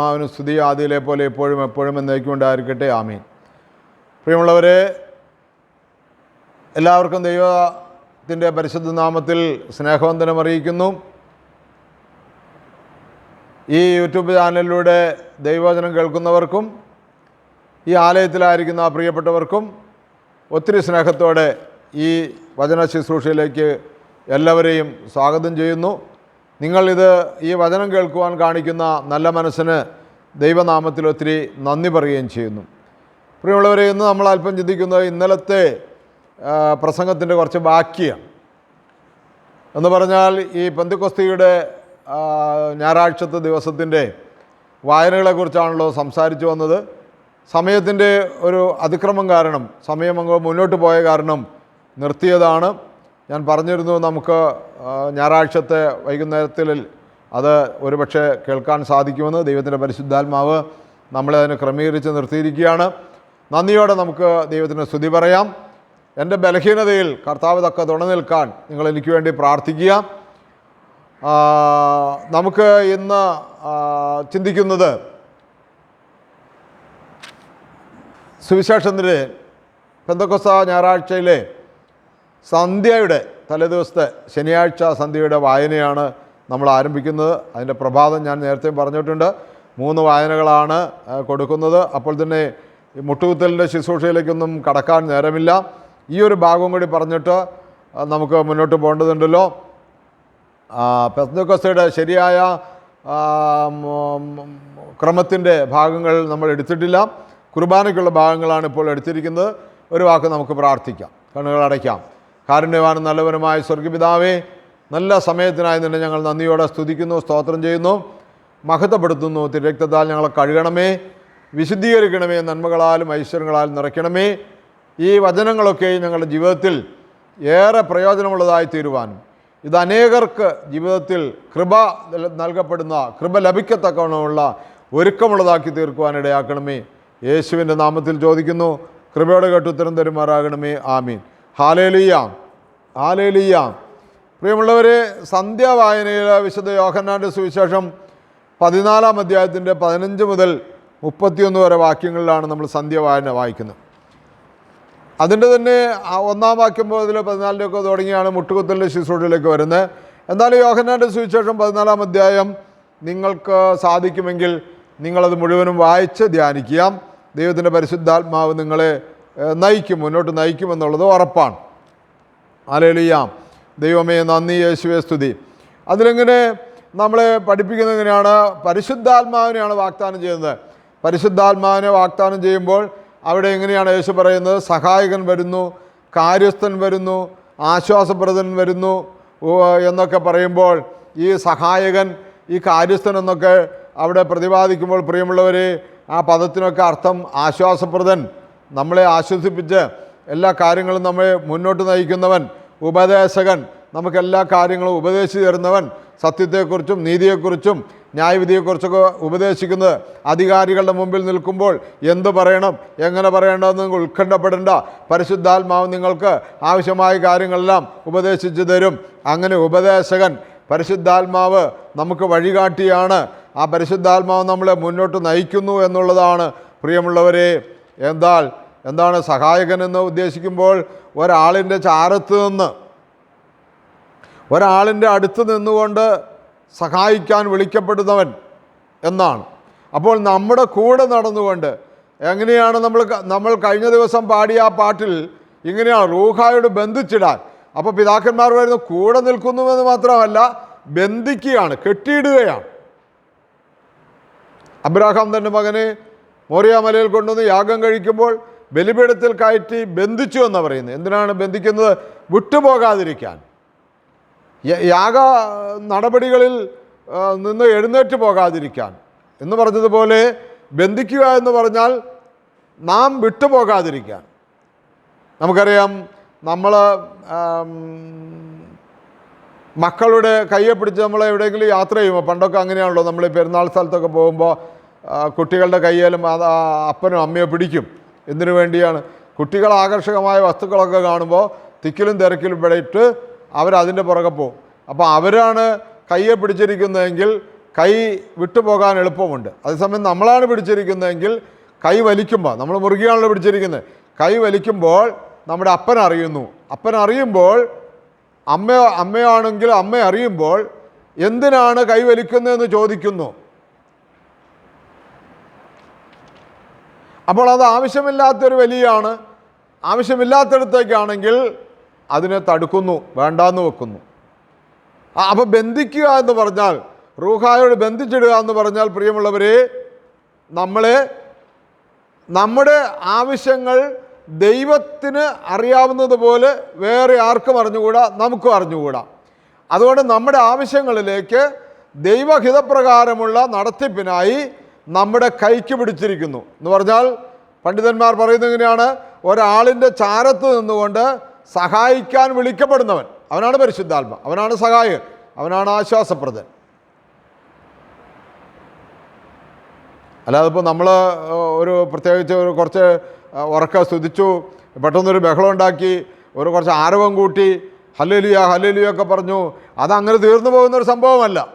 അവന് സ്തുതി ആദിയിലെ പോലെ എപ്പോഴും എപ്പോഴും എന്നേക്കും ആമീൻ. പ്രിയമുള്ളവരെ എല്ലാവർക്കും ദൈവത്തിന്റെ പരിശുദ്ധ നാമത്തിൽ സ്നേഹവന്ദനം അറിയിക്കുന്നു. ഈ യൂട്യൂബ് ചാനലിലൂടെ ദൈവവചനം കേൾക്കുന്നവർക്കും ഈ ആലയത്തിലായിരിക്കുന്ന പ്രിയപ്പെട്ടവർക്കും ഒത്തിരി സ്നേഹത്തോടെ ഈ വചന ശുശ്രൂഷയിലേക്ക് എല്ലാവരെയും സ്വാഗതം ചെയ്യുന്നു. നിങ്ങളിത് ഈ വചനം കേൾക്കുവാൻ കാണിക്കുന്ന നല്ല മനസ്സിന് ദൈവനാമത്തിൽ ഒത്തിരി നന്ദി പറയുകയും ചെയ്യുന്നു. പ്രിയമുള്ളവരെ ഇന്ന് നമ്മൾ അല്പം ചിന്തിക്കുന്നത് ഇന്നലത്തെ പ്രസംഗത്തിന്റെ കുറച്ച് ബാക്കിയാണ് എന്ന് പറഞ്ഞാൽ ഈ പന്തിക്കൊസ്തിയുടെ ഞായറാഴ്ചത്തെ ദിവസത്തിന്റെ വായനകളെക്കുറിച്ചാണല്ലോ സംസാരിച്ചു വന്നത്. സമയത്തിന്റെ ഒരു അതിക്രമം കാരണം സമയം അങ്ങ് മുന്നോട്ട് പോയ കാരണം നിർത്തിയതാണ്. ഞാൻ പറഞ്ഞിരുന്നു നമുക്ക് ഞായറാഴ്ചത്തെ വൈകുന്നേരത്തിൽ അത് ഒരുപക്ഷെ കേൾക്കാൻ സാധിക്കുമെന്ന് ദൈവത്തിന്റെ പരിശുദ്ധാത്മാവ് നമ്മളെ അതിന് ക്രമീകരിച്ച് നിർത്തിയിരിക്കുകയാണ്. നന്ദിയോടെ നമുക്ക് ദൈവത്തിന് സ്തുതി പറയാം. എന്റെ ബലഹീനതയിൽ കർത്താവ് തക്ക തുണ നിൽക്കാൻ നിങ്ങൾ എനിക്ക് വേണ്ടി പ്രാർത്ഥിക്കുക. നമുക്ക് ഇന്ന് ചിന്തിക്കുന്നത് സുവിശേഷത്തിന്റെ പെന്തക്കൊസ ഞായറാഴ്ചയിലെ സന്ധ്യയുടെ തലേദിവസത്തെ ശനിയാഴ്ച സന്ധ്യയുടെ വായനയാണ് നമ്മൾ ആരംഭിക്കുന്നത്. അതിന്റെ പ്രഭാതം ഞാൻ നേരത്തെ പറഞ്ഞിട്ടുണ്ട്. മൂന്ന് വായനകളാണ് കൊടുക്കുന്നത്. അപ്പോൾ തന്നെ മുട്ടുകുത്തലിന്റെ ശുശ്രൂഷയിലേക്കൊന്നും കടക്കാൻ നേരമില്ല. ഈ ഒരു ഭാഗം കൂടി പറഞ്ഞിട്ട് നമുക്ക് മുന്നോട്ട് പോകേണ്ടതുണ്ടല്ലോ. പെസ്തുക്കസയുടെ ശരിയായ ക്രമത്തിന്റെ ഭാഗങ്ങൾ നമ്മൾ എടുത്തിട്ടില്ല. കുർബാനയ്ക്കുള്ള ഭാഗങ്ങളാണ് ഇപ്പോൾ എടുത്തിരിക്കുന്നത്. ഒരു വാക്ക് നമുക്ക് പ്രാർത്ഥിക്കാം. കണ്ണുകൾ അടയ്ക്കാം. കാരുണ്യവാനും നല്ലവനുമായ സ്വർഗപിതാവേ നല്ല സമയത്തിനായി തന്നെ ഞങ്ങൾ നന്ദിയോടെ സ്തുതിക്കുന്നു സ്തോത്രം ചെയ്യുന്നു മഹത്വപ്പെടുത്തുന്നു. തിരക്തത്താൽ ഞങ്ങളെ കഴുകണമേ വിശുദ്ധീകരിക്കണമേ നന്മകളാലും ഐശ്വര്യങ്ങളാലും നിറയ്ക്കണമേ. ഈ വചനങ്ങളൊക്കെ ഞങ്ങളുടെ ജീവിതത്തിൽ ഏറെ പ്രയോജനമുള്ളതായി തീരുവാനും. ഇത് അനേകർക്ക് ജീവിതത്തിൽ കൃപ നൽകപ്പെടുന്ന കൃപ ലഭിക്കത്തക്കവണ്ണമുള്ള ഒരുക്കമുള്ളതാക്കി തീർക്കുവാനിടയാക്കണമേ. യേശുവിന്റെ നാമത്തിൽ ചോദിക്കുന്നു കൃപയോടെ കേട്ടുത്തരം തരുമാറാകണമേ. ആമീൻ. ഹാലേലിയാം. ഹാലേലിയാം. പ്രിയമുള്ളവരെ സന്ധ്യാവായനയിൽ വിശുദ്ധ യോഹന്നാന്റെ സുവിശേഷം പതിനാലാം അധ്യായത്തിന്റെ പതിനഞ്ച് മുതൽ മുപ്പത്തിയൊന്ന് വരെ വാക്യങ്ങളിലാണ് നമ്മൾ സന്ധ്യാവായന വായിക്കുന്നത്. അതിന്റെ തന്നെ ഒന്നാം വാക്യം മുതൽ പതിനാലിലൊക്കെ തുടങ്ങിയാണ് മുട്ടുകുത്തലിന്റെ ശുശ്രൂഷയിലേക്ക് വരുന്നത്. എന്നാലും യോഹന്നാന്റെ സുവിശേഷം പതിനാലാം അധ്യായം നിങ്ങൾക്ക് സാധിക്കുമെങ്കിൽ നിങ്ങളത് മുഴുവനും വായിച്ച് ധ്യാനിക്കുക. ദൈവത്തിന്റെ പരിശുദ്ധാത്മാവ് നിങ്ങളെ നയിക്കും മുന്നോട്ട് നയിക്കുമെന്നുള്ളത് ഉറപ്പാണ്. അലലിയാം ദൈവമേ നന്ദി യേശുവേ സ്തുതി. അതിലെങ്ങനെ നമ്മളെ പഠിപ്പിക്കുന്നത് എങ്ങനെയാണ്? പരിശുദ്ധാത്മാവിനെയാണ് വാഗ്ദാനം ചെയ്യുന്നത്. പരിശുദ്ധാത്മാവിനെ വാഗ്ദാനം ചെയ്യുമ്പോൾ അവിടെ എങ്ങനെയാണ് യേശു പറയുന്നത്? സഹായകൻ വരുന്നു കാര്യസ്ഥൻ വരുന്നു ആശ്വാസപ്രദൻ വരുന്നു എന്നൊക്കെ പറയുമ്പോൾ ഈ സഹായകൻ ഈ കാര്യസ്ഥൻ എന്നൊക്കെ അവിടെ പ്രതിപാദിക്കുമ്പോൾ പ്രിയമുള്ളവർ ആ പദത്തിനൊക്കെ അർത്ഥം ആശ്വാസപ്രദൻ. നമ്മളെ ആശ്വസിപ്പിച്ച് എല്ലാ കാര്യങ്ങളും നമ്മളെ മുന്നോട്ട് നയിക്കുന്നവൻ ഉപദേശകൻ നമുക്ക് എല്ലാ കാര്യങ്ങളും ഉപദേശിച്ചു തരുന്നവൻ സത്യത്തെക്കുറിച്ചും നീതിയെക്കുറിച്ചും ന്യായവിധിയെക്കുറിച്ചൊക്കെ ഉപദേശിക്കുന്നത് അധികാരികളുടെ മുമ്പിൽ നിൽക്കുമ്പോൾ എന്ത് പറയണം എങ്ങനെ പറയേണ്ടതെന്ന് നിങ്ങൾ ഉത്കണ്ഠപ്പെടേണ്ട. പരിശുദ്ധാത്മാവ് നിങ്ങൾക്ക് ആവശ്യമായ കാര്യങ്ങളെല്ലാം ഉപദേശിച്ചു തരും. അങ്ങനെ ഉപദേശകൻ പരിശുദ്ധാത്മാവ് നമുക്ക് വഴികാട്ടിയാണ്. ആ പരിശുദ്ധാത്മാവ് നമ്മളെ മുന്നോട്ട് നയിക്കുന്നു എന്നുള്ളതാണ് പ്രിയമുള്ളവരെ. എന്താൽ എന്താണ് സഹായകൻ എന്ന് ഉദ്ദേശിക്കുമ്പോൾ ഒരാളിന്റെ ചാരത്ത് നിന്ന് ഒരാളിന്റെ അടുത്ത് നിന്നുകൊണ്ട് സഹായിക്കാൻ വിളിക്കപ്പെടുന്നവൻ എന്നാണ്. അപ്പോൾ നമ്മുടെ കൂടെ നടന്നുകൊണ്ട് എങ്ങനെയാണ് നമ്മൾ നമ്മൾ കഴിഞ്ഞ ദിവസം പാടിയ ആ പാട്ടിൽ ഇങ്ങനെയാണ് റൂഹായോട് ബന്ധിച്ചിടാൻ. അപ്പോൾ പിതാക്കന്മാർ വരുന്ന കൂടെ നിൽക്കുന്നുവെന്ന് മാത്രമല്ല ബന്ധിക്കുകയാണ് കെട്ടിയിടുകയാണ്. അബ്രാഹാം തന്റെ മകനെ മോറിയ മലയിൽ കൊണ്ടുവന്ന് യാഗം കഴിക്കുമ്പോൾ ബലിപീഠത്തിൽ കയറ്റി ബന്ധിച്ചു എന്ന് പറയുന്നത്. എന്തിനാണ് ബന്ധിക്കുന്നത്? വിട്ടുപോകാതിരിക്കാൻ. യാഗ നടപടികളിൽ നിന്ന് എഴുന്നേറ്റ് പോകാതിരിക്കാൻ. എന്ന് പറഞ്ഞതുപോലെ ബന്ധിക്കുക എന്ന് പറഞ്ഞാൽ നാം വിട്ടുപോകാതിരിക്കാൻ. നമുക്കറിയാം നമ്മൾ മക്കളുടെ കയ്യെ പിടിച്ച് നമ്മൾ എവിടെയെങ്കിലും യാത്ര ചെയ്യുമ്പോൾ പണ്ടൊക്കെ അങ്ങനെയാണല്ലോ നമ്മൾ പെരുന്നാൾ സ്ഥലത്തൊക്കെ പോകുമ്പോൾ കുട്ടികളുടെ കയ്യിലും അത് അപ്പനും അമ്മയോ പിടിക്കും. എന്തിനു വേണ്ടിയാണ്? കുട്ടികൾ ആകർഷകമായ വസ്തുക്കളൊക്കെ കാണുമ്പോൾ തിക്കിലും തിരക്കിലും പെടയിട്ട് അവരതിന്റെ പുറകെ പോകും. അപ്പോൾ അവരാണ് കയ്യെ പിടിച്ചിരിക്കുന്നതെങ്കിൽ കൈ വിട്ടുപോകാൻ എളുപ്പമുണ്ട്. അതേസമയം നമ്മളാണ് പിടിച്ചിരിക്കുന്നതെങ്കിൽ കൈ വലിക്കുമ്പോൾ നമ്മൾ മുറുകിയാണല്ലോ പിടിച്ചിരിക്കുന്നത്. കൈ വലിക്കുമ്പോൾ നമ്മുടെ അപ്പൻ അറിയുന്നു. അപ്പൻ അറിയുമ്പോൾ അമ്മ അമ്മയാണെങ്കിൽ അമ്മ അറിയുമ്പോൾ എന്തിനാണ് കൈ വലിക്കുന്നതെന്ന് ചോദിക്കുന്നു. അപ്പോൾ അത് ആവശ്യമില്ലാത്തൊരു വലിയാണ്. ആവശ്യമില്ലാത്തടത്തേക്കാണെങ്കിൽ അതിനെ തടുക്കുന്നു വേണ്ടാന്ന് വെക്കുന്നു. അപ്പോൾ അപ്പൊ ബന്ധിക്കുക എന്ന് പറഞ്ഞാൽ റൂഹായോട് ബന്ധിച്ചിടുക എന്ന് പറഞ്ഞാൽ പ്രിയമുള്ളവരെ നമ്മളെ നമ്മുടെ ആവശ്യങ്ങൾ ദൈവത്തിന് അറിയാവുന്നതുപോലെ വേറെ ആർക്കും അറിഞ്ഞുകൂടാ നമുക്കും അറിഞ്ഞുകൂടാ. അതുകൊണ്ട് നമ്മുടെ ആവശ്യങ്ങളിലേക്ക് ദൈവഹിതപ്രകാരമുള്ള നടത്തിപ്പിനായി നമ്മുടെ കൈക്ക് പിടിച്ചിരിക്കുന്നു എന്ന് പറഞ്ഞാൽ പണ്ഡിതന്മാർ പറയുന്നത് എങ്ങനെയാണ്? ഒരാളിന്റെ ചാരത്ത് നിന്നുകൊണ്ട് സഹായിക്കാൻ വിളിക്കപ്പെടുന്നവൻ. അവനാണ് പരിശുദ്ധാത്മ. അവനാണ് സഹായകൻ. അവനാണ് ആശ്വാസപ്രദൻ. അല്ലാതെ ഇപ്പോൾ നമ്മൾ ഒരു പ്രത്യേകിച്ച് ഒരു കുറച്ച് ഉറക്ക സ്തുതിച്ചു പെട്ടെന്നൊരു ബഹളം ഉണ്ടാക്കി ഒരു കുറച്ച് ആരവം കൂട്ടി ഹല്ലേലിയ ഹല്ലേലിയ ഒക്കെ പറഞ്ഞു അതങ്ങനെ തീർന്നു പോകുന്നൊരു സംഭവമല്ല.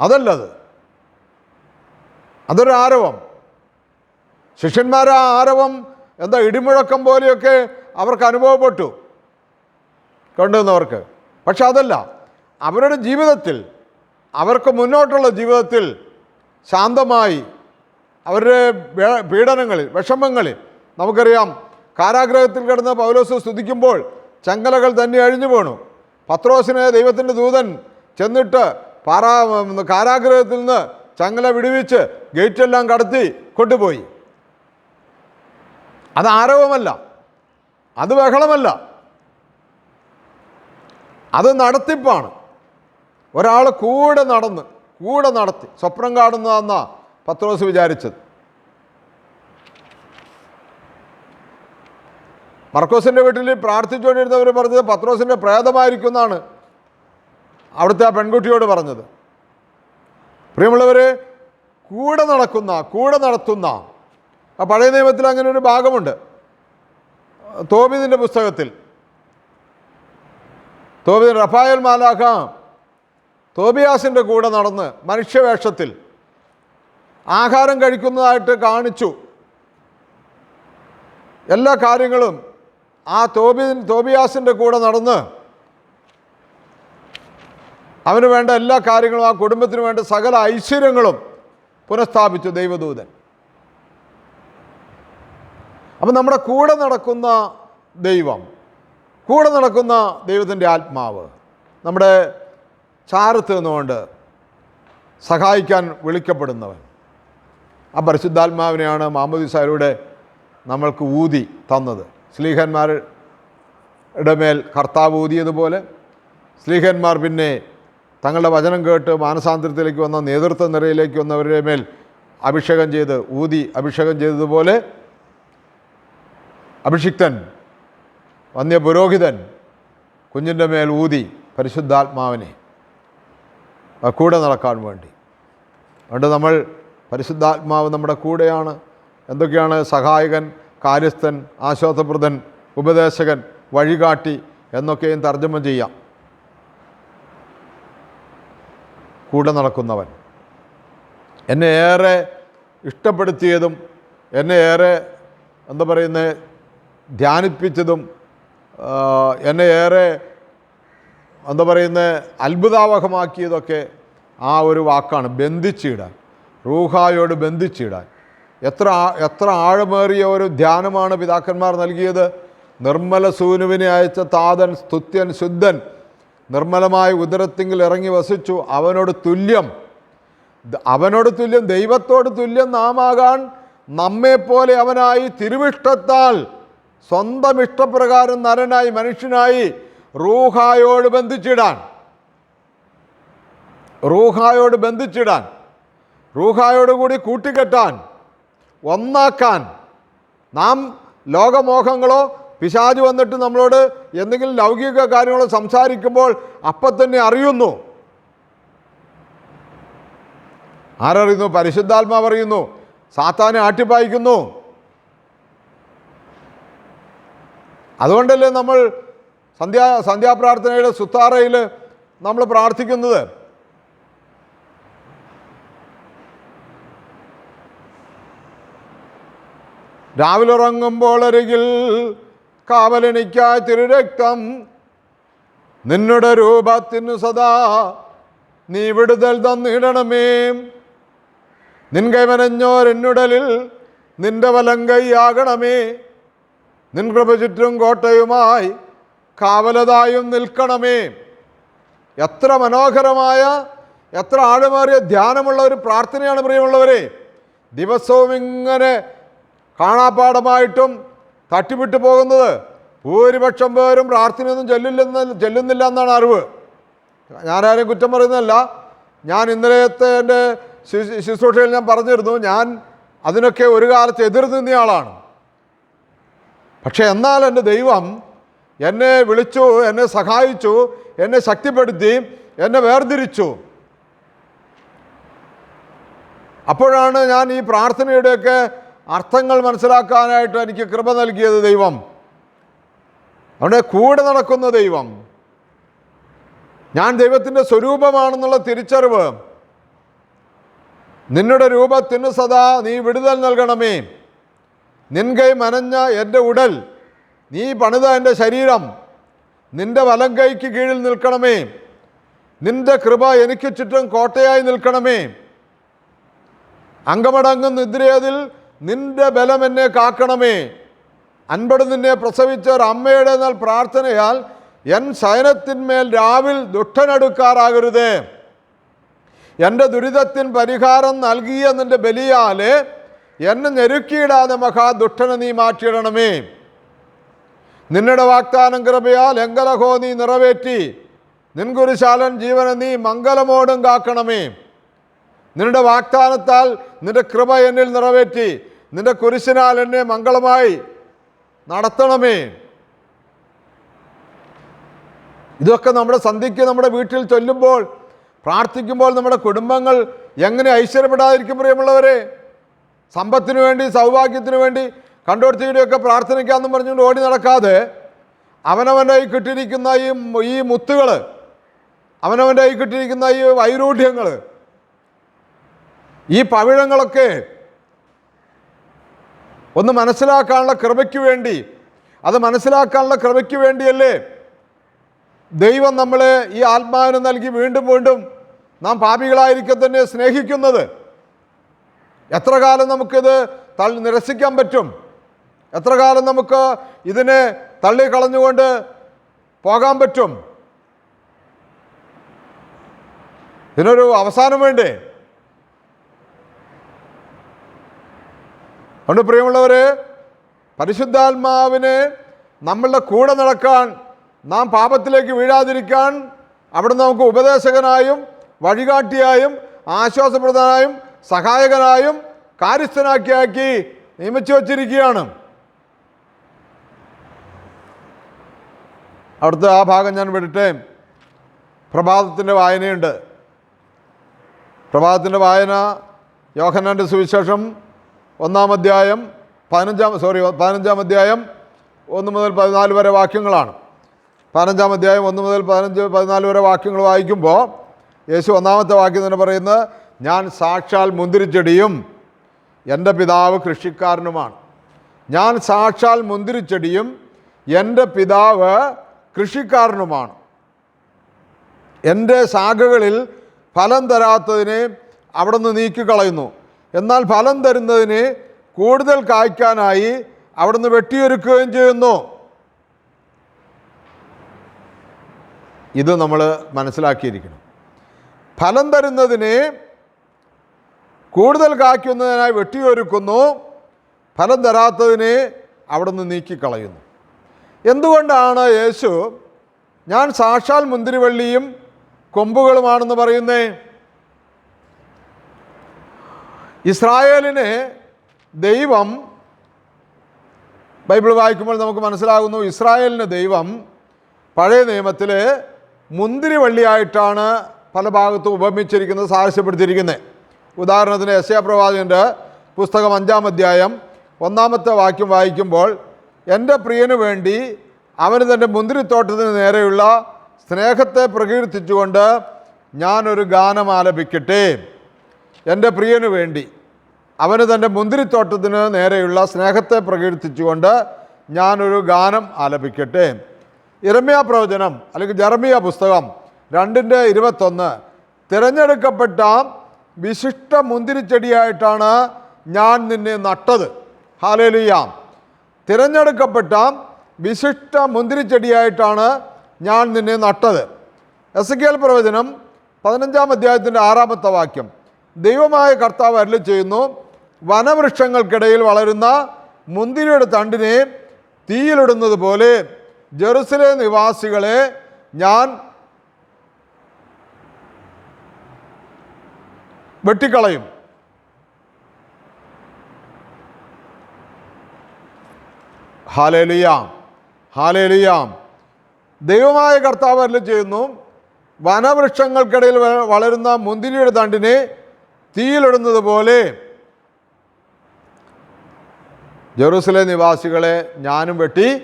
അതല്ലത്. അതൊരു ആരവം. ശിഷ്യന്മാർ ആ ആരവം എന്താ ഇടിമുഴക്കം പോലെയൊക്കെ അവർക്ക് അനുഭവപ്പെട്ടു. കൊണ്ടുവന്നവർക്ക്. പക്ഷെ അതല്ല അവരുടെ ജീവിതത്തിൽ അവർക്ക് മുന്നോട്ടുള്ള ജീവിതത്തിൽ ശാന്തമായി അവരുടെ പീഡനങ്ങളിൽ വിഷമങ്ങളിൽ നമുക്കറിയാം കാരാഗ്രഹത്തിൽ കിടന്ന് പൗലോസ് സ്തുതിക്കുമ്പോൾ ചങ്ങലകൾ തന്നെ അഴിഞ്ഞു പോണു പത്രോസിനെ ദൈവത്തിന്റെ ദൂതൻ ചെന്നിട്ട് പാറാ കാരാഗ്രഹത്തിൽ നിന്ന് ചങ്ങല വിടുവിച്ച് ഗേറ്റെല്ലാം കടത്തി കൊണ്ടുപോയി. അത് ആരവമല്ല. അത് ബഹളമല്ല. അത് നടത്തിപ്പാണ്. ഒരാൾ കൂടെ നടന്ന് കൂടെ നടത്തി. സ്വപ്നം കാണുന്നതെന്നാ പത്രോസ് വിചാരിച്ചത്. മർക്കോസിന്റെ വീട്ടിൽ പ്രാർത്ഥിച്ചുകൊണ്ടിരുന്നവർ പറഞ്ഞത് പത്രോസിന്റെ പ്രേതമായിരിക്കും എന്നാണ് അവിടുത്തെ ആ പെൺകുട്ടിയോട് പറഞ്ഞത്. പ്രിയമുള്ളവരെ കൂടെ നടക്കുന്ന കൂടെ നടത്തുന്ന ആ പഴയ നിയമത്തിൽ അങ്ങനെ ഒരു ഭാഗമുണ്ട്. തോബിദിന്റെ പുസ്തകത്തിൽ. തോബിദിൻ റഫായൽ മാലാഖ തോബിയാസിന്റെ കൂടെ നടന്ന് മനുഷ്യവേഷത്തിൽ ആഹാരം കഴിക്കുന്നതായിട്ട് കാണിച്ചു. എല്ലാ കാര്യങ്ങളും ആ തോബി തോബിയാസിന്റെ കൂടെ നടന്ന് അവന് വേണ്ട എല്ലാ കാര്യങ്ങളും ആ കുടുംബത്തിന് വേണ്ട സകല ഐശ്വര്യങ്ങളും പുനഃസ്ഥാപിച്ചു ദൈവദൂതൻ. അപ്പം നമ്മുടെ കൂടെ നടക്കുന്ന ദൈവം കൂടെ നടക്കുന്ന ദൈവത്തിന്റെ ആത്മാവ് നമ്മുടെ ചാരത്ത് നിന്നുകൊണ്ട് സഹായിക്കാൻ വിളിക്കപ്പെടുന്നവൻ. ആ പരിശുദ്ധാത്മാവിനെയാണ് മാമോദിസായിലൂടെ നമ്മൾക്ക് ഊതി തന്നത്. സ്ലീഹന്മാരുടെ മേൽ കർത്താവ് ഊതിയതുപോലെ സ്ലീഹന്മാർ പിന്നെ തങ്ങളുടെ വചനം കേട്ട് മാനസാന്തരത്തിലേക്ക് വന്ന നേതൃത്വ നിരയിലേക്ക് വന്നവരുടെ മേൽ അഭിഷേകം ചെയ്ത് ഊതി അഭിഷേകം ചെയ്തതുപോലെ അഭിഷിക്തൻ വന്യ പുരോഹിതൻ കുഞ്ഞിന്റെ മേൽ ഊതി പരിശുദ്ധാത്മാവിനെ കൂടെ നടക്കാൻ വേണ്ടി. അതുകൊണ്ട് നമ്മൾ പരിശുദ്ധാത്മാവ് നമ്മുടെ കൂടെയാണ്. എന്തൊക്കെയാണ് സഹായകൻ കാര്യസ്ഥൻ ആശ്വാസപ്രദൻ ഉപദേശകൻ വഴികാട്ടി എന്നൊക്കെയും തർജമ ചെയ്യാം. കൂടെ നടക്കുന്നവൻ. എന്നെ ഏറെ ഇഷ്ടപ്പെടുത്തിയതും എന്നെ ഏറെ എന്താ പറയുന്നത് ധ്യാനിപ്പിച്ചതും എന്നെ ഏറെ എന്താ പറയുന്നത് അത്ഭുതാവഹമാക്കിയതൊക്കെ ആ ഒരു വാക്കാണ് ബന്ധിച്ചിടാൻ. റൂഹായോട് ബന്ധിച്ചിടാൻ. എത്ര എത്ര ആഴമേറിയ ഒരു ധ്യാനമാണ് പിതാക്കന്മാർ നൽകിയത്. നിർമ്മല സൂനുവിനെ അയച്ച താതൻ സ്തുത്യൻ ശുദ്ധൻ നിർമ്മലമായ ഉദരത്തിങ്കിൽ ഇറങ്ങി വസിച്ചു. അവനോട് തുല്യം. അവനോട് തുല്യം. ദൈവത്തോട് തുല്യം നാമാകാൻ നമ്മെപ്പോലെ അവനായി തിരുവിഷ്ടത്താൽ സ്വന്തം ഇഷ്ടപ്രകാരം നരനായി മനുഷ്യനായി റൂഹായോട് ബന്ധിച്ചിടാൻ. റൂഹായോട് ബന്ധിച്ചിടാൻ. റൂഹായോട് കൂടി കൂട്ടിക്കെട്ടാൻ. ഒന്നാക്കാൻ. നാം ലോകമോഹങ്ങളോ പിശാജ് വന്നിട്ട് നമ്മളോട് എന്തെങ്കിലും ലൗകിക കാര്യങ്ങൾ സംസാരിക്കുമ്പോൾ അപ്പം തന്നെ അറിയുന്നു. ആരറിയുന്നു? പരിശുദ്ധാത്മാവ് അറിയുന്നു. സാത്താനെ ആട്ടിപ്പായിക്കുന്നു. അതുകൊണ്ടല്ലേ നമ്മൾ സന്ധ്യാ സന്ധ്യാപ്രാർത്ഥനയുടെ സുത്താറയിൽ നമ്മൾ പ്രാർത്ഥിക്കുന്നത്? രാവിലെ ഉറങ്ങുമ്പോളരികിൽ കാവലെനിക്കായി തിരുരക്തം നിന്നുടെ രൂപത്തിനു സദാ നീ വിടുതൽ തന്നിടണമേ. നിൻ കൈമനഞ്ഞോരെന്നുടലിൽ നിന്റെ വലങ്കൈയാകണമേ നിൻ കൃപ ചുറ്റും കോട്ടയുമായി കാവലതായും നിൽക്കണമേ. എത്ര മനോഹരമായ എത്ര ആഴമേറിയ ധ്യാനമുള്ള ഒരു പ്രാർത്ഥനയാണ് പ്രിയമുള്ളവരെ. ദിവസവും ഇങ്ങനെ കാണാപ്പാടമായിട്ടും തട്ടിവിട്ടു പോകുന്നത്. ഭൂരിപക്ഷം പേരും പ്രാർത്ഥനയൊന്നും ചെല്ലില്ലെന്ന് ചെല്ലുന്നില്ല എന്നാണ് അറിവ്. ഞാനാരും കുറ്റം പറയുന്നതല്ല. ഞാൻ ഇന്നലത്തെ എന്റെ ശുശ്രൂ- ശുശ്രൂഷയിൽ ഞാൻ പറഞ്ഞിരുന്നു ഞാൻ അതിനൊക്കെ ഒരു കാലത്ത് എതിർ നിന്നയാളാണ് പക്ഷേ എന്നാൽ എന്റെ ദൈവം എന്നെ വിളിച്ചു എന്നെ സഹായിച്ചു എന്നെ ശക്തിപ്പെടുത്തി എന്നെ വേർതിരിച്ചു. അപ്പോഴാണ് ഞാൻ ഈ പ്രാർത്ഥനയുടെയൊക്കെ അർത്ഥങ്ങൾ മനസ്സിലാക്കാനായിട്ട് എനിക്ക് കൃപ നൽകിയത് ദൈവം. അവിടെ കൂടെ നടക്കുന്ന ദൈവം. ഞാൻ ദൈവത്തിന്റെ സ്വരൂപമാണെന്നുള്ള തിരിച്ചറിവ്. നിന്നുടെ രൂപത്തിന് സദാ നീ വിടുതൽ നൽകണമേ. നിൻകൈ മനഞ്ഞ എന്റെ ഉടൽ നീ പണിത എന്റെ ശരീരം. നിന്റെ വലം കൈക്ക് കീഴിൽ നിൽക്കണമേ. നിന്റെ കൃപ എനിക്ക് ചുറ്റും കോട്ടയായി നിൽക്കണമേ. അങ്കമടങ്ങും നിദ്രയതിൽ നിന്റെ ബലം എന്നെ കാക്കണമേ. അൻപട് നിന്നെ പ്രസവിച്ച ഒരു അമ്മയുടെ എന്നാൽ പ്രാർത്ഥനയാൽ എൻ ശയനത്തിന്മേൽ രാവിൽ ദുഷ്ടനെടുക്കാറാകരുതേ. എന്റെ ദുരിതത്തിന് പരിഹാരം നൽകിയ നിന്റെ ബലിയാലെ എന്നെ ഞെരുക്കിയിടാതെ മഹാദുഷ്ടനെ നീ മാറ്റിയിടണമേ. നിന്നുടെ വാഗ്ദാനം കൃപയാൽ എങ്കലഹോ നീ നിറവേറ്റി. നിൻകുരിശാലൻ ജീവനെ നീ മംഗലമോടും കാക്കണമേ. നിന്റെ വാഗ്ദാനത്താൽ നിന്റെ കൃപ എന്നിൽ നിറവേറ്റി നിന്റെ കുരിശിനാൽ എന്നെ മംഗളമായി നടത്തണമേ. ഇതൊക്കെ നമ്മുടെ സന്ധിക്ക് നമ്മുടെ വീട്ടിൽ ചൊല്ലുമ്പോൾ പ്രാർത്ഥിക്കുമ്പോൾ നമ്മുടെ കുടുംബങ്ങൾ എങ്ങനെ ഐശ്വര്യപ്പെടാതിരിക്കും പ്രിയമുള്ളവരെ? സമ്പത്തിനു വേണ്ടി സൗഭാഗ്യത്തിനു വേണ്ടി കണ്ടോടുത്തിയുടെയൊക്കെ പ്രാർത്ഥനയ്ക്കാന്നും പറഞ്ഞുകൊണ്ട് ഓടി നടക്കാതെ അവനവന്റെ ഈ കിട്ടിയിരിക്കുന്ന ഈ ഈ മുത്തുകൾ അവനവന്റെ ഈ കിട്ടിയിരിക്കുന്ന ഈ വൈരൂഢ്യങ്ങൾ ഈ പവിഴങ്ങളൊക്കെ ഒന്ന് മനസ്സിലാക്കാനുള്ള കൃപയ്ക്ക് വേണ്ടി അത് മനസ്സിലാക്കാനുള്ള കൃപയ്ക്ക് വേണ്ടിയല്ലേ ദൈവം നമ്മളെ ഈ ആത്മാവിനെ നൽകി വീണ്ടും വീണ്ടും നാം പാപികളായിരിക്കും തന്നെ സ്നേഹിക്കുന്നത്. എത്ര കാലം നമുക്കിത് തള്ളി നിരസിക്കാൻ പറ്റും? എത്ര കാലം നമുക്ക് ഇതിനെ തള്ളിക്കളഞ്ഞുകൊണ്ട് പോകാൻ പറ്റും? ഇതിനൊരു അവസാനം വേണ്ടേ? അതുകൊണ്ട് പ്രിയമുള്ളവരെ പരിശുദ്ധാത്മാവിനെ നമ്മളുടെ കൂടെ നടക്കാൻ നാം പാപത്തിലേക്ക് വീഴാതിരിക്കാൻ അവിടെ നമുക്ക് ഉപദേശകനായും വഴികാട്ടിയായും ആശ്വാസപ്രദനായും സഹായകനായും കാര്യസ്ഥനാക്കിയാക്കി നിയമിച്ചു വച്ചിരിക്കുകയാണ്. അവിടുത്തെ ആ ഭാഗം ഞാൻ വിടട്ടെ. പ്രഭാതത്തിന്റെ വായനയുണ്ട്. പ്രഭാതത്തിന്റെ വായന യോഹന്നാന്റെ സുവിശേഷം ഒന്നാം അധ്യായം പതിനഞ്ചാം സോറി പതിനഞ്ചാം അധ്യായം ഒന്ന് മുതൽ പതിനാല് വരെ വാക്യങ്ങളാണ്. പതിനഞ്ചാം അധ്യായം ഒന്ന് മുതൽ പതിനഞ്ച് പതിനാല് വരെ വാക്യങ്ങൾ വായിക്കുമ്പോൾ യേശു ഒന്നാമത്തെ വാക്യം തന്നെ പറയുന്നത് ഞാൻ സാക്ഷാൽ മുന്തിരിച്ചെടിയും എന്റെ പിതാവ് കൃഷിക്കാരനുമാണ്. ഞാൻ സാക്ഷാൽ മുന്തിരിച്ചെടിയും എന്റെ പിതാവ് കൃഷിക്കാരനുമാണ്. എന്റെ ശാഖകളിൽ ഫലം തരാത്തതിനെ അവിടെ നിന്ന് നീക്കിക്കളയുന്നു. എന്നാൽ ഫലം തരുന്നതിന് കൂടുതൽ കായ്ക്കാനായി അവിടുന്ന് വെട്ടിയൊരുക്കുകയും ചെയ്യുന്നു. ഇത് നമ്മൾ മനസ്സിലാക്കിയിരിക്കണം. ഫലം തരുന്നതിന് കൂടുതൽ കായ്ക്കുന്നതിനായി വെട്ടിയൊരുക്കുന്നു. ഫലം തരാത്തതിനെ അവിടുന്ന് നീക്കിക്കളയുന്നു. എന്തുകൊണ്ടാണ് യേശു ഞാൻ സാക്ഷാൽ മുന്തിരിവള്ളിയും കൊമ്പുകളുമാണെന്ന് പറയുന്നേ? ഇസ്രായേലിനെ ദൈവം ബൈബിൾ വായിക്കുമ്പോൾ നമുക്ക് മനസ്സിലാകുന്നു ഇസ്രായേലിന് ദൈവം പഴയ നിയമത്തിൽ മുന്തിരിവള്ളിയായിട്ടാണ് പല ഭാഗത്തും ഉപമിച്ചിരിക്കുന്നത് സാഹസ്യപ്പെടുത്തിയിരിക്കുന്നത്. ഉദാഹരണത്തിന് എ പ്രവാചകന്റെ പുസ്തകം അഞ്ചാം അധ്യായം ഒന്നാമത്തെ വാക്യം വായിക്കുമ്പോൾ എന്റെ പ്രിയനു വേണ്ടി അവന് തന്റെ മുന്തിരിത്തോട്ടത്തിന് നേരെയുള്ള സ്നേഹത്തെ പ്രകീർത്തിച്ചുകൊണ്ട് ഞാനൊരു ഗാനം ആലപിക്കട്ടെ എന്റെ പ്രിയനു വേണ്ടി അവന് തന്റെ മുന്തിരിത്തോട്ടത്തിന് നേരെയുള്ള സ്നേഹത്തെ പ്രകീർത്തിച്ചുകൊണ്ട് ഞാനൊരു ഗാനം ആലപിക്കട്ടെ. ഇരമ്യ പ്രവചനം അല്ലെങ്കിൽ ജർമിയ പുസ്തകം രണ്ടിന്റെ ഇരുപത്തൊന്ന്. തിരഞ്ഞെടുക്കപ്പെട്ട വിശിഷ്ട മുന്തിരിച്ചെടിയായിട്ടാണ് ഞാൻ നിന്നെ നട്ടത്. ഹാലേലുയാം തിരഞ്ഞെടുക്കപ്പെട്ട വിശിഷ്ട മുന്തിരിച്ചെടിയായിട്ടാണ് ഞാൻ നിന്നെ നട്ടത്. എസ് കെ എൽ പ്രവചനം പതിനഞ്ചാം അധ്യായത്തിന്റെ ആറാമത്തെ വാക്യം. ദൈവമായ കർത്താവ് അരുളി ചെയ്യുന്നു വനവൃക്ഷങ്ങൾക്കിടയിൽ വളരുന്ന മുന്തിരിയുടെ തണ്ടിനെ തീയിലിടുന്നത് പോലെ ജെറുസലേ നിവാസികളെ ഞാൻ വെട്ടിക്കളയും. ഹാലേലിയാം ഹാലേലിയാം. ദൈവമായ കർത്താവ് അരുളി ചെയ്യുന്നു വനവൃക്ഷങ്ങൾക്കിടയിൽ വളരുന്ന മുന്തിരിയുടെ തണ്ടിനെ തീയിലിടുന്നത് പോലെ ജെറൂസലേം നിവാസികളെ ഞാനും വെട്ടി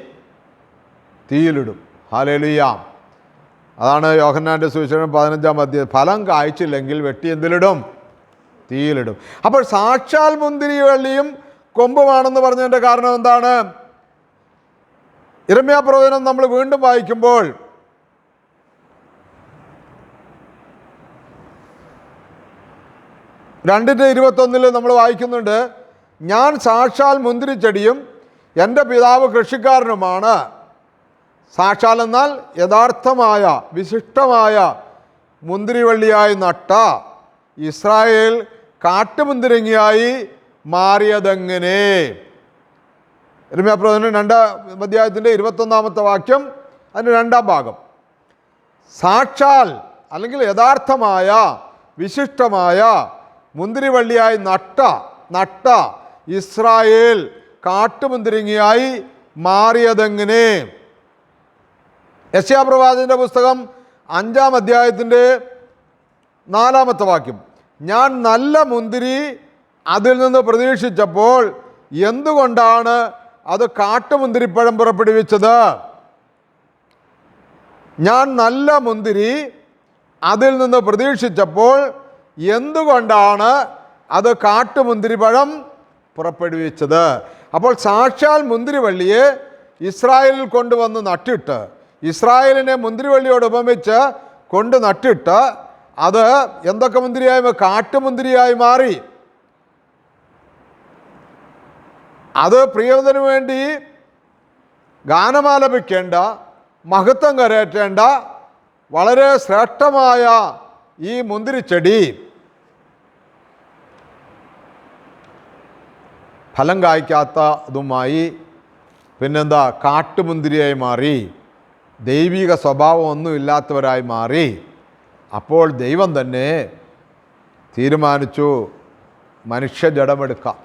തീയിലിടും. ഹാലേലുയാം അതാണ് യോഹന്നാന്റെ സുവിശേഷം പതിനഞ്ചാം അധ്യായം. ഫലം കായ്ച്ചില്ലെങ്കിൽ വെട്ടി എന്തിലിടും? തീയിലിടും. അപ്പോൾ സാക്ഷാൽ മുന്തിരി വള്ളിയും കൊമ്പുമാണെന്ന് പറഞ്ഞതിന്റെ കാരണം എന്താണ്? ഇരമ്യാ പ്രവചനം നമ്മൾ വീണ്ടും വായിക്കുമ്പോൾ രണ്ടിന്റെ ഇരുപത്തൊന്നിൽ നമ്മൾ വായിക്കുന്നുണ്ട് ഞാൻ സാക്ഷാൽ മുന്തിരിച്ചെടിയും എന്റെ പിതാവ് കൃഷിക്കാരനുമാണ്. സാക്ഷാൽ എന്നാൽ യഥാർത്ഥമായ വിശിഷ്ടമായ മുന്തിരിവള്ളിയായി നട്ട. ഇസ്രായേൽ കാട്ടുമുന്തിരിങ്ങയായി മാറിയതെങ്ങനെ? എരുമയാപ്രവചനം രണ്ടാം അധ്യായത്തിന്റെ ഇരുപത്തൊന്നാമത്തെ വാക്യം അതിന്റെ രണ്ടാം ഭാഗം. സാക്ഷാൽ അല്ലെങ്കിൽ യഥാർത്ഥമായ വിശിഷ്ടമായ മുന്തിരിവള്ളിയായി നട്ട നട്ട ഇസ്രായേൽ കാട്ടുമുന്തിരിങ്ങയായി മാറിയതെങ്ങനെ? യശ്യാപ്രവാചന്റെ പുസ്തകം അഞ്ചാം അധ്യായത്തിന്റെ നാലാമത്തെ വാക്യം. ഞാൻ നല്ല മുന്തിരി അതിൽ നിന്ന് പ്രതീക്ഷിച്ചപ്പോൾ എന്തുകൊണ്ടാണ് അത് കാട്ടുമുന്തിരിപ്പഴം പുറപ്പെടുവിച്ചത്? ഞാൻ നല്ല മുന്തിരി അതിൽ നിന്ന് പ്രതീക്ഷിച്ചപ്പോൾ എന്തുകൊണ്ടാണ് അത് കാട്ടുമുന്തിരിപ്പഴം പുറപ്പെടുവിച്ചത്? അപ്പോൾ സാക്ഷാൽ മുന്തിരിവള്ളിയെ ഇസ്രായേലിൽ കൊണ്ടുവന്ന് നട്ടിട്ട് ഇസ്രായേലിനെ മുന്തിരിവള്ളിയോട് ഉപമിച്ച് കൊണ്ട് നട്ടിട്ട് അത് എന്തൊക്കെ മുന്തിരിയായി കാട്ടുമുന്തിരിയായി മാറി. അത് പ്രിയവതിനു വേണ്ടി ഗാനമാലപിക്കേണ്ട മഹത്വം കരേറ്റേണ്ട വളരെ ശ്രേഷ്ഠമായ ഈ മുന്തിരിച്ചെടി ഫലം കായ്ക്കാത്തതുമായി പിന്നെന്താ കാട്ടുമുന്തിരിയായി മാറി ദൈവിക സ്വഭാവം ഒന്നും ഇല്ലാത്തവരായി മാറി. അപ്പോൾ ദൈവം തന്നെ തീരുമാനിച്ചു മനുഷ്യ ജഡമെടുക്കാം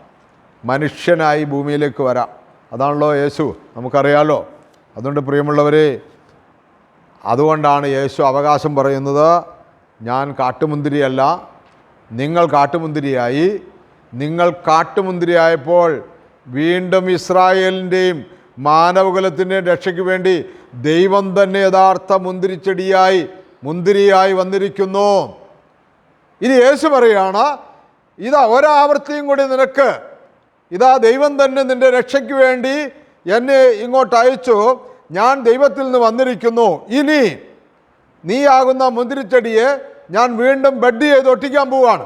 മനുഷ്യനായി ഭൂമിയിലേക്ക് വരാം. അതാണല്ലോ യേശു നമുക്കറിയാലോ. അതുകൊണ്ട് പ്രിയമുള്ളവരെ അതുകൊണ്ടാണ് യേശു അവകാശം പറയുന്നത് ഞാൻ കാട്ടുമുന്തിരിയല്ല നിങ്ങൾ കാട്ടുമുന്തിരിയായി നിങ്ങൾ കാട്ടുമുന്തിരിയായപ്പോൾ വീണ്ടും ഇസ്രായേലിന്റെയും മാനവകുലത്തിന്റെയും രക്ഷയ്ക്ക് വേണ്ടി ദൈവം തന്നെ യഥാർത്ഥ മുന്തിരിച്ചെടിയായി മുന്തിരിയായി വന്നിരിക്കുന്നു. ഇനി യേശു പറയുകയാണ് ഇതാ ഒരാവർത്തിയും കൂടി നിനക്ക്. ഇതാ ദൈവം തന്നെ നിന്റെ രക്ഷയ്ക്ക് വേണ്ടി എന്നെ ഇങ്ങോട്ട് അയച്ചു. ഞാൻ ദൈവത്തിൽ നിന്ന് വന്നിരിക്കുന്നു. ഇനി നീയാകുന്ന മുന്തിരിച്ചെടിയെ ഞാൻ വീണ്ടും ബെഡ് ചെയ്ത് ഒട്ടിക്കാൻ പോവാണ്.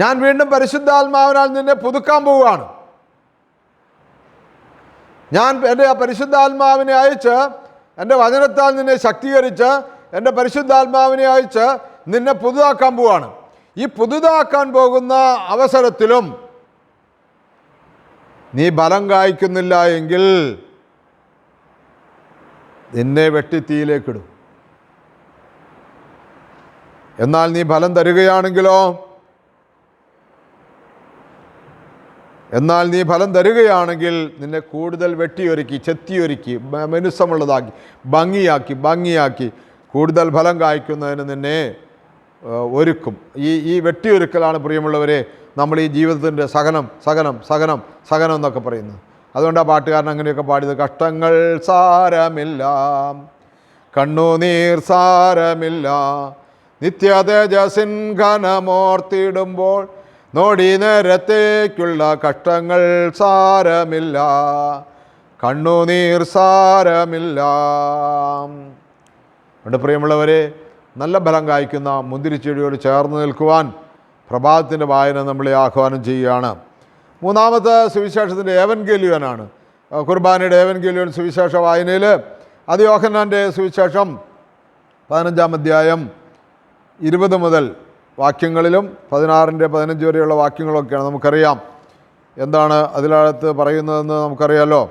ഞാൻ വീണ്ടും പരിശുദ്ധാത്മാവിനാൽ നിന്നെ പുതുക്കാൻ പോവുകയാണ്. ഞാൻ എന്റെ പരിശുദ്ധാത്മാവിനെ അയച്ച് എന്റെ വചനത്താൽ നിന്നെ ശക്തീകരിച്ച് എന്റെ പരിശുദ്ധാത്മാവിനെ അയച്ച് നിന്നെ പുതുതാക്കാൻ പോവുകയാണ്. ഈ പുതുതാക്കാൻ പോകുന്ന അവസരത്തിലും നീ ബലം കായ്ക്കുന്നില്ല എങ്കിൽ നിന്നെ വെട്ടിത്തീയിലേക്കിടും എന്നാൽ നീ ഫലം തരികയാണെങ്കിലോ? എന്നാൽ നീ ഫലം തരികയാണെങ്കിൽ നിന്നെ കൂടുതൽ വെട്ടിയൊരുക്കി ചെത്തിയൊരുക്കി മനുസമുള്ളതാക്കി ഭംഗിയാക്കി ഭംഗിയാക്കി കൂടുതൽ ഫലം കായ്ക്കുന്നതിന് നിന്നെ ഒരുക്കും. ഈ ഈ വെട്ടിയൊരുക്കലാണ് പ്രിയമുള്ളവരെ നമ്മൾ ഈ ജീവിതത്തിന്റെ സഹനം സഹനം സഹനം സഹനം എന്നൊക്കെ പറയുന്നത്. അതുകൊണ്ട് ആ പാട്ടുകാരൻ അങ്ങനെയൊക്കെ പാടിയത് കഷ്ടങ്ങൾ സാരമില്ല കണ്ണുനീർ സാരമില്ല നിത്യ തേജസിൻ നോടി നേരത്തേക്കുള്ള കഷ്ടങ്ങൾ സാരമില്ല. കണ്ണുനീർ സാരമില്ല. അതുകൊണ്ട് പ്രിയമുള്ളവരെ നല്ല ഫലം കായ്ക്കുന്ന മുന്തിരിച്ചെടിയോട് ചേർന്ന് നിൽക്കുവാൻ പ്രഭാതത്തിന്റെ വായന നമ്മളെ ആഹ്വാനം ചെയ്യുകയാണ്. മൂന്നാമത്തെ സുവിശേഷത്തിന്റെ ഏവൻഗേലിയനാണ്. കുർബാനയുടെ ഏവൻഗേലിയൻ സുവിശേഷ വായനയിൽ അത് യോഹന്നാന്റെ സുവിശേഷം പതിനഞ്ചാം അധ്യായം ഇരുപത് മുതൽ വാക്യങ്ങളിലും പതിനാറിന്റെ പതിനഞ്ച് വരെയുള്ള വാക്യങ്ങളൊക്കെയാണ് നമുക്കറിയാം. എന്താണ് അതിലകത്ത് പറയുന്നതെന്ന് നമുക്കറിയാമല്ലോ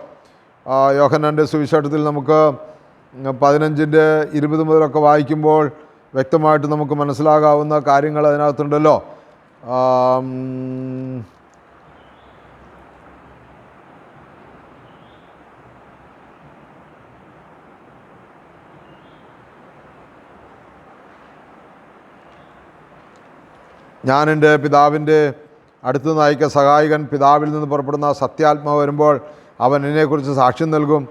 യോഹന്നാന്റെ സുവിശേഷത്തിൽ നമുക്ക് പതിനഞ്ചിന്റെ ഇരുപത് മുതലൊക്കെ വായിക്കുമ്പോൾ വ്യക്തമായിട്ട് നമുക്ക് മനസ്സിലാകാവുന്ന കാര്യങ്ങൾ അതിനകത്തുണ്ടല്ലോ. ഞാൻ എന്റെ പിതാവിന്റെ അടുത്ത് നയിക്ക സഹായകൻ പിതാവിൽ നിന്ന് പുറപ്പെടുന്ന സത്യാത്മാവ് വരുമ്പോൾ അവൻ എന്നെക്കുറിച്ച് സാക്ഷ്യം നൽകും.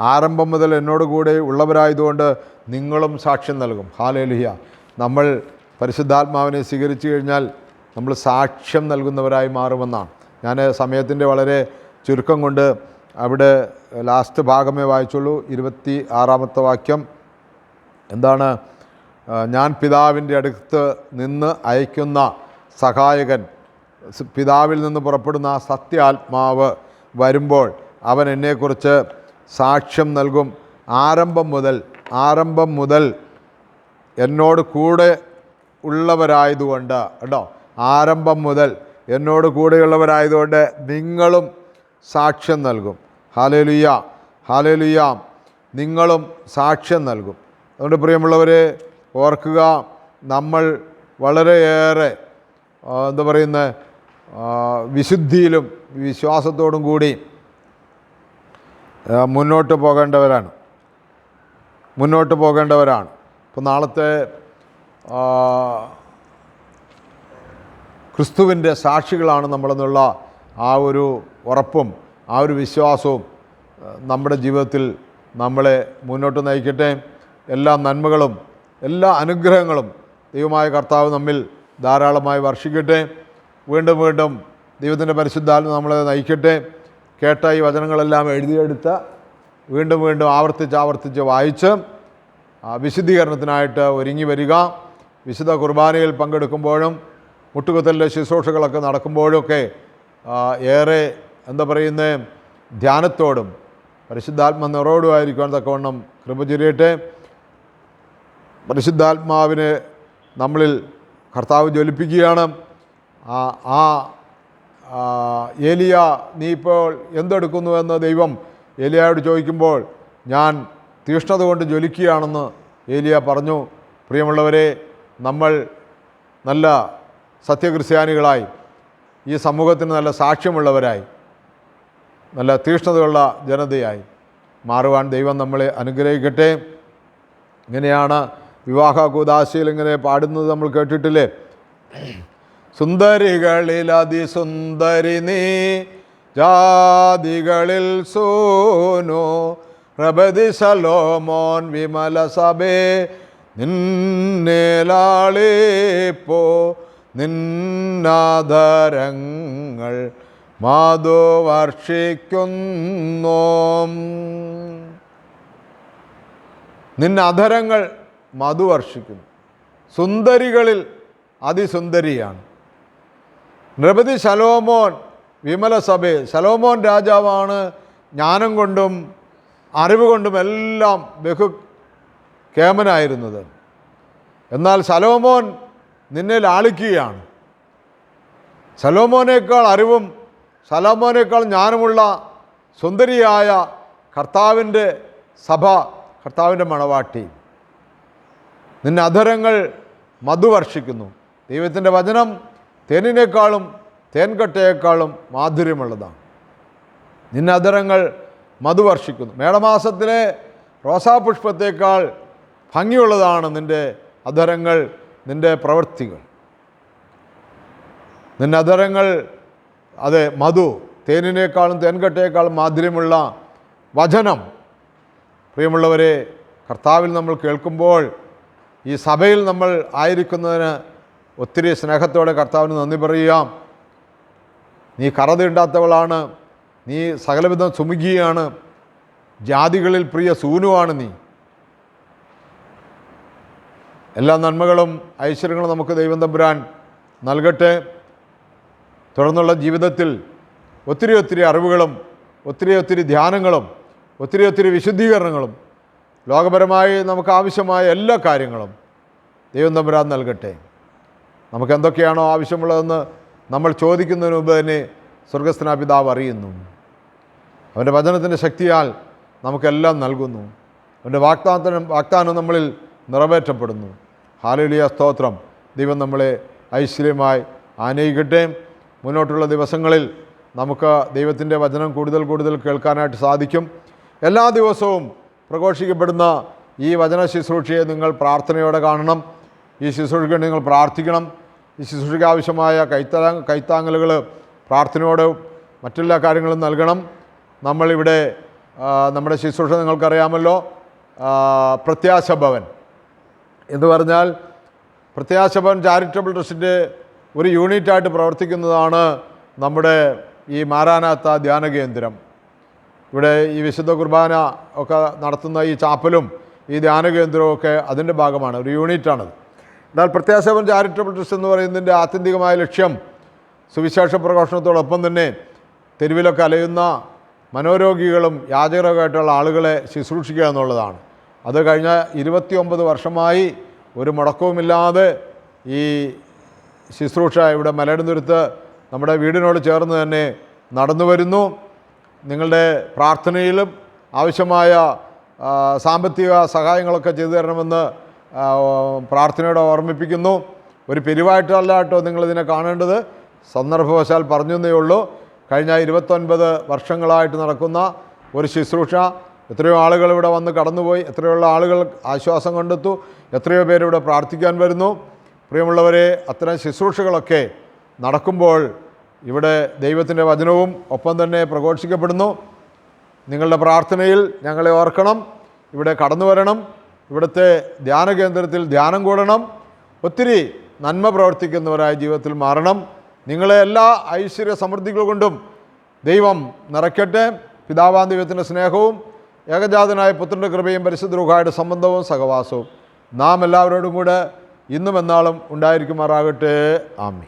ആരംഭം മുതൽ എന്നോട് കൂടെ ഉള്ളവരായതുകൊണ്ട് നിങ്ങളും സാക്ഷ്യം നൽകും. ഹാലേലുഹിയ നമ്മൾ പരിശുദ്ധാത്മാവിനെ സ്വീകരിച്ചു കഴിഞ്ഞാൽ നമ്മൾ സാക്ഷ്യം നൽകുന്നവരായി മാറുമെന്നാണ്. ഞാൻ സമയത്തിന്റെ വളരെ ചുരുക്കം കൊണ്ട് അവിടെ ലാസ്റ്റ് ഭാഗമേ വായിച്ചുള്ളൂ. ഇരുപത്തി ആറാമത്തെ വാക്യം. എന്താണ്? ഞാൻ പിതാവിന്റെ അടുത്ത് നിന്ന് അയക്കുന്ന സഹായകൻ പിതാവിൽ നിന്ന് പുറപ്പെടുന്ന ആ സത്യാത്മാവ് വരുമ്പോൾ അവൻ എന്നെക്കുറിച്ച് സാക്ഷ്യം നൽകും. ആരംഭം മുതൽ ആരംഭം മുതൽ എന്നോട് കൂടെ ഉള്ളവരായതുകൊണ്ട് കേട്ടോ ആരംഭം മുതൽ എന്നോട് കൂടെയുള്ളവരായതുകൊണ്ട് നിങ്ങളും സാക്ഷ്യം നൽകും. ഹാലേലുയ്യ ഹാലേലുയ്യ നിങ്ങളും സാക്ഷ്യം നൽകും. അതുകൊണ്ട് പ്രിയമുള്ളവരെ ഓർക്കുക നമ്മൾ വളരെയേറെ എന്താ പറയുന്ന വിശുദ്ധിയിലും വിശ്വാസത്തോടും കൂടി മുന്നോട്ട് പോകേണ്ടവരാണ്. മുന്നോട്ട് പോകേണ്ടവരാണ്. ഇപ്പോൾ നാളത്തെ ക്രിസ്തുവിന്റെ സാക്ഷികളാണ് നമ്മളെന്നുള്ള ആ ഒരു ഉറപ്പും ആ ഒരു വിശ്വാസവും നമ്മുടെ ജീവിതത്തിൽ നമ്മളെ മുന്നോട്ട് നയിക്കട്ടെ. എല്ലാ നന്മകളും എല്ലാ അനുഗ്രഹങ്ങളും ദൈവമായ കർത്താവ് നമ്മിൽ ധാരാളമായി വർഷിക്കട്ടെ. വീണ്ടും വീണ്ടും ദൈവത്തിന്റെ പരിശുദ്ധാത്മ നമ്മളെ നയിക്കട്ടെ. കേട്ട ഈ വചനങ്ങളെല്ലാം എഴുതിയെടുത്ത് വീണ്ടും വീണ്ടും ആവർത്തിച്ച് ആവർത്തിച്ച് വായിച്ച് വിശുദ്ധീകരണത്തിനായിട്ട് ഒരുങ്ങി വരിക. വിശുദ്ധ കുർബാനയിൽ പങ്കെടുക്കുമ്പോഴും മുട്ടുകുത്തലിന്റെ ശുശ്രൂഷകളൊക്കെ നടക്കുമ്പോഴൊക്കെ ഏറെ എന്താ പറയുന്നത് ധ്യാനത്തോടും പരിശുദ്ധാത്മ നിറോടുമായിരിക്കുവാൻ തക്കവണ്ണം കൃപ പരിശുദ്ധാത്മാവിനെ നമ്മളിൽ കർത്താവ് ജ്വലിപ്പിക്കുകയാണ്. ആ ഏലിയ നീ ഇപ്പോൾ എന്തെടുക്കുന്നു എന്ന് ദൈവം ഏലിയയോട് ചോദിക്കുമ്പോൾ ഞാൻ തീഷ്ണത കൊണ്ട് ജ്വലിക്കുകയാണെന്ന് ഏലിയ പറഞ്ഞു. പ്രിയമുള്ളവരെ നമ്മൾ നല്ല സത്യക്രിസ്ത്യാനികളായി ഈ സമൂഹത്തിന് നല്ല സാക്ഷ്യമുള്ളവരായി നല്ല തീഷ്ണതയുള്ള ജനതയായി മാറുവാൻ ദൈവം നമ്മളെ അനുഗ്രഹിക്കട്ടെ. ഇങ്ങനെയാണ് വിവാഹ കൂതാശയിൽ ഇങ്ങനെ പാടുന്നത് നമ്മൾ കേട്ടിട്ടില്ലേ? സുന്ദരികളിൽ അതിസുന്ദരി നീ ജാതികളിൽ സൂനു പ്രഭതി സലോമോൻ വിമല സഭേ നിന്നേലാളിപ്പോ നിന്നാദരങ്ങൾ മാധു വർഷിക്കുന്നോം. നിന്നെ അധരങ്ങൾ മധു വർഷിക്കുന്നു. സുന്ദരികളിൽ അതിസുന്ദരിയാണ്. നൃപതി ശലോമോൻ വിമല ശലോമോൻ രാജാവാണ് ജ്ഞാനം കൊണ്ടും അറിവ് കൊണ്ടും എല്ലാം ബഹു കേമനായിരുന്നത്. എന്നാൽ ശലോമോൻ നിന്നെ ലാളിക്കുകയാണ് ശലോമോനേക്കാൾ അറിവും ശലോമോനേക്കാൾ ജ്ഞാനമുള്ള സുന്ദരിയായ കർത്താവിന്റെ സഭ കർത്താവിന്റെ മണവാട്ടി. നിന്നെ അധരങ്ങൾ മധുവർഷിക്കുന്നു ദൈവത്തിന്റെ വചനം തേനിനേക്കാളും തേൻകട്ടയേക്കാളും മാധുര്യമുള്ളതാണ്. നിന്നെ അധരങ്ങൾ മധുവർഷിക്കുന്നു മേടമാസത്തിലെ റോസാപുഷ്പത്തേക്കാൾ ഭംഗിയുള്ളതാണ് നിന്റെ അധരങ്ങൾ നിന്റെ പ്രവൃത്തികൾ. നിന്റെ അധരങ്ങൾ അതെ മധു തേനിനേക്കാളും തേൻകട്ടയേക്കാളും മാധുര്യമുള്ള വചനം. പ്രിയമുള്ളവരെ കർത്താവിൽ നമ്മൾ കേൾക്കുമ്പോൾ ഈ സഭയിൽ നമ്മൾ ആയിരിക്കുന്നതിന് ഒത്തിരി സ്നേഹത്തോടെ കർത്താവിന് നന്ദി പറയുക നീ കറതിണ്ടാത്തവളാണ് നീ സകലവിധം സുമുഖിയാണ് ജാതികളിൽ പ്രിയ സൂനുവാണ് നീ. എല്ലാ നന്മകളും ഐശ്വര്യങ്ങളും നമുക്ക് ദൈവം തമ്പുരാൻ നൽകട്ടെ. തുടർന്നുള്ള ജീവിതത്തിൽ ഒത്തിരി ഒത്തിരി അറിവുകളും ഒത്തിരി ഒത്തിരി ധ്യാനങ്ങളും ഒത്തിരി ഒത്തിരി വിശുദ്ധീകരണങ്ങളും ലോകപരമായി നമുക്ക് ആവശ്യമായ എല്ലാ കാര്യങ്ങളും ദൈവം തമ്പുരാൻ നൽകട്ടെ. നമുക്ക് എന്തൊക്കെയാണോ ആവശ്യമുള്ളതെന്ന് നമ്മൾ ചോദിക്കുന്നതിന് മുമ്പ് തന്നെ സ്വർഗസ്നാ പിതാവ് അറിയുന്നു. അവന്റെ വചനത്തിന്റെ ശക്തിയാൽ നമുക്കെല്ലാം നൽകുന്നു. അവന്റെ വാഗ്ദാനം വാഗ്ദാനം നമ്മളിൽ നിറവേറ്റപ്പെടുന്നു. ഹാലലിയ സ്തോത്രം. ദൈവം നമ്മളെ ഐശ്വര്യമായി ആനയിക്കട്ടെ. മുന്നോട്ടുള്ള ദിവസങ്ങളിൽ നമുക്ക് ദൈവത്തിന്റെ വചനം കൂടുതൽ കൂടുതൽ കേൾക്കാനായിട്ട് സാധിക്കും. എല്ലാ ദിവസവും പ്രഘോഷിക്കപ്പെടുന്ന ഈ വചന ശുശ്രൂഷയെ നിങ്ങൾ പ്രാർത്ഥനയോടെ കാണണം. ഈ ശുശ്രൂഷയ്ക്ക് നിങ്ങൾ പ്രാർത്ഥിക്കണം. ഈ ശുശ്രൂഷയ്ക്ക് ആവശ്യമായ കൈത്താ കൈത്താങ്ങലുകൾ പ്രാർത്ഥനയോടെ മറ്റെല്ലാ കാര്യങ്ങളും നൽകണം. നമ്മളിവിടെ നമ്മുടെ ശുശ്രൂഷ നിങ്ങൾക്കറിയാമല്ലോ. പ്രത്യാശ ഭവൻ എന്ന് പറഞ്ഞാൽ പ്രത്യാശ ഭവൻ ചാരിറ്റബിൾ ട്രസ്റ്റിന്റെ ഒരു യൂണിറ്റായിട്ട് പ്രവർത്തിക്കുന്നതാണ് നമ്മുടെ ഈ മാരാനാത്ത ധ്യാന കേന്ദ്രം ഇവിടെ ഈ വിശുദ്ധ കുർബാന ഒക്കെ നടത്തുന്ന ഈ ചാപ്പലും ഈ ധ്യാന കേന്ദ്രവും ഒക്കെ അതിന്റെ ഭാഗമാണ് ഒരു യൂണിറ്റാണത്. എന്നാൽ പ്രത്യാശവൻ ചാരിറ്റബിൾ ട്രസ്റ്റ് എന്ന് പറയുന്നതിന്റെ ആത്യന്തികമായ ലക്ഷ്യം സുവിശേഷ പ്രഘോഷണത്തോടൊപ്പം തന്നെ തെരുവിലൊക്കെ അലയുന്ന മനോരോഗികളും യാചകരമായിട്ടുള്ള ആളുകളെ ശുശ്രൂഷിക്കുക എന്നുള്ളതാണ്. അത് കഴിഞ്ഞ ഇരുപത്തിയൊമ്പത് വർഷമായി ഒരു മുടക്കവുമില്ലാതെ ഈ ശുശ്രൂഷ ഇവിടെ മലയിടുന്നുരുത്ത് നമ്മുടെ വീടിനോട് ചേർന്ന് തന്നെ നടന്നു വരുന്നു നിങ്ങളുടെ പ്രാർത്ഥനയിലും ആവശ്യമായ സാമ്പത്തിക സഹായങ്ങളൊക്കെ ചെയ്തു തരണമെന്ന് പ്രാർത്ഥനയോടെ ഓർമ്മിപ്പിക്കുന്നു. ഒരു പിരിവായിട്ടല്ല കേട്ടോ നിങ്ങളിതിനെ കാണേണ്ടത്. സന്ദർഭവശാൽ പറഞ്ഞു എന്നേ ഉള്ളൂ. കഴിഞ്ഞ ഇരുപത്തൊൻപത് വർഷങ്ങളായിട്ട് നടക്കുന്ന ഒരു ശുശ്രൂഷ. എത്രയോ ആളുകൾ ഇവിടെ വന്ന് കടന്നുപോയി എത്രയോ ആളുകൾ ആശ്വാസം കണ്ടെത്തു എത്രയോ പേര് ഇവിടെ പ്രാർത്ഥിക്കാൻ വരുന്നു. പ്രിയമുള്ളവരെ അത്തരം ശുശ്രൂഷകളൊക്കെ നടക്കുമ്പോൾ ഇവിടെ ദൈവത്തിന്റെ വചനവും ഒപ്പം തന്നെ പ്രഘോഷിക്കപ്പെടുന്നു. നിങ്ങളുടെ പ്രാർത്ഥനയിൽ ഞങ്ങളെ ഓർക്കണം. ഇവിടെ കടന്നു വരണം. ഇവിടുത്തെ ധ്യാന കേന്ദ്രത്തിൽ ധ്യാനം കൂടണം. ഒത്തിരി നന്മ പ്രവർത്തിക്കുന്നവരായ ജീവിതത്തിൽ മാറണം. നിങ്ങളെ എല്ലാ ഐശ്വര്യ സമൃദ്ധികൾ കൊണ്ടും ദൈവം നിറയ്ക്കട്ടെ. പിതാവാൻ ദൈവത്തിന്റെ സ്നേഹവും ഏകജാതനായ പുത്രന്റെ കൃപയും പരിശുദ്ധ റുഹായുടെ സംബന്ധവും സഹവാസവും നാം എല്ലാവരോടും കൂടെ ഇന്നും എന്നാളും ഉണ്ടായിരിക്കുമാറാകട്ടെ. ആമി